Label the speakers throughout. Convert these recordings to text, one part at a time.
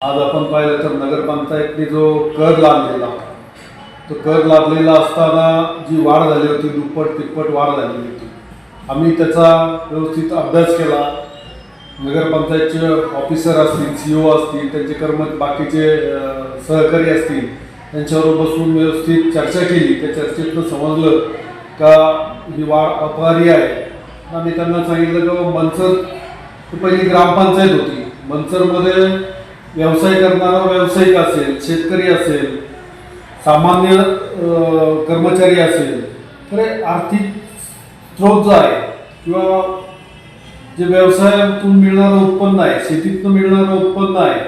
Speaker 1: आज आपण पाहिलं तर नगरपंचायतने जो कर लादलेला तो कर लादलेला असताना जी वाढ झाली होती दुप्पट तिप्पट वाढ झालेली होती आम्ही त्याचा व्यवस्थित अभ्यास केला. नगरपंचायतचे ऑफिसर असतील सी ओ असतील त्यांचे कर्म बाकीचे सहकारी असतील त्यांच्यावर बसून व्यवस्थित चर्चा केली. त्या चर्चेतनं समजलं का ही वाढ अपहारी आहे. आणि त्यांना सांगितलं की मनसर पहिली ग्रामपंचायत होती. मनसरमध्ये व्यवसाय करणारा व्यावसायिक असेल शेतकरी असेल सामान्य कर्मचारी असेल तर आर्थिक स्रोत जो आहे किंवा जे व्यवसायातून मिळणारं उत्पन्न आहे शेतीतनं मिळणारं उत्पन्न आहे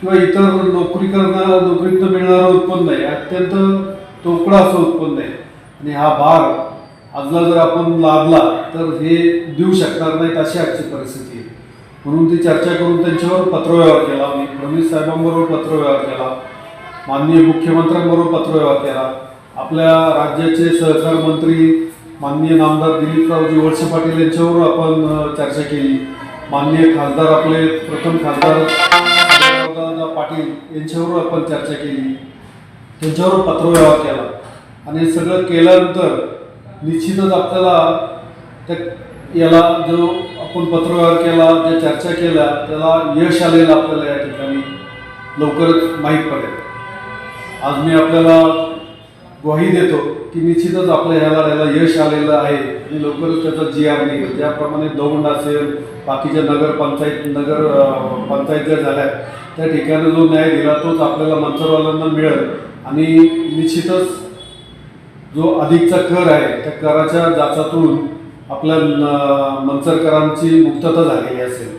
Speaker 1: किंवा इतर नोकरी करणारा नोकरीतनं मिळणारं उत्पन्न आहे अत्यंत तोकडा असं उत्पन्न आहे. आणि हा भार आजला जर आपण लादला तर हे देऊ शकणार नाहीत अशी आजची परिस्थिती आहे. म्हणून ती चर्चा करून त्यांच्यावर पत्रव्यवहार केला. मी फडणवीस साहेबांबरोबर पत्रव्यवहार केला. माननीय मुख्यमंत्र्यांबरोबर पत्रव्यवहार केला. आपल्या राज्याचे सहकार मंत्री माननीय नामदार दिलीपरावजी वळसे पाटील यांच्यावर आपण चर्चा केली. माननीय खासदार आपले प्रथम खासदार पाटील यांच्यावर आपण चर्चा केली. त्यांच्यावर पत्रव्यवहार केला. आणि सगळं केल्यानंतर निश्चितच आपल्याला त्या याला जो आपण पत्रव्यवहार केला ज्या चर्चा केल्या त्याला यश आलेलं आपल्याला या ठिकाणी लवकरच माहीत पडेल. आज मी आपल्याला ग्वाही देतो की निश्चितच आपल्या ह्या लढ्याला यश आलेलं आहे आणि लवकरच त्याचा जी आर निघेल. ज्याप्रमाणे दौंड असेल बाकीच्या नगर पंचायत नगर पंचायत्या पंचायत ज्या झाल्या त्या ठिकाणी जो न्याय दिला तोच आपल्याला मंचरवाल्यांना मिळेल. आणि निश्चितच जो अधिकचा कर आहे त्या कराच्या जाचातून आपल्या मनसरकरांची मंचरकरांची मुक्तता झालेली असेल.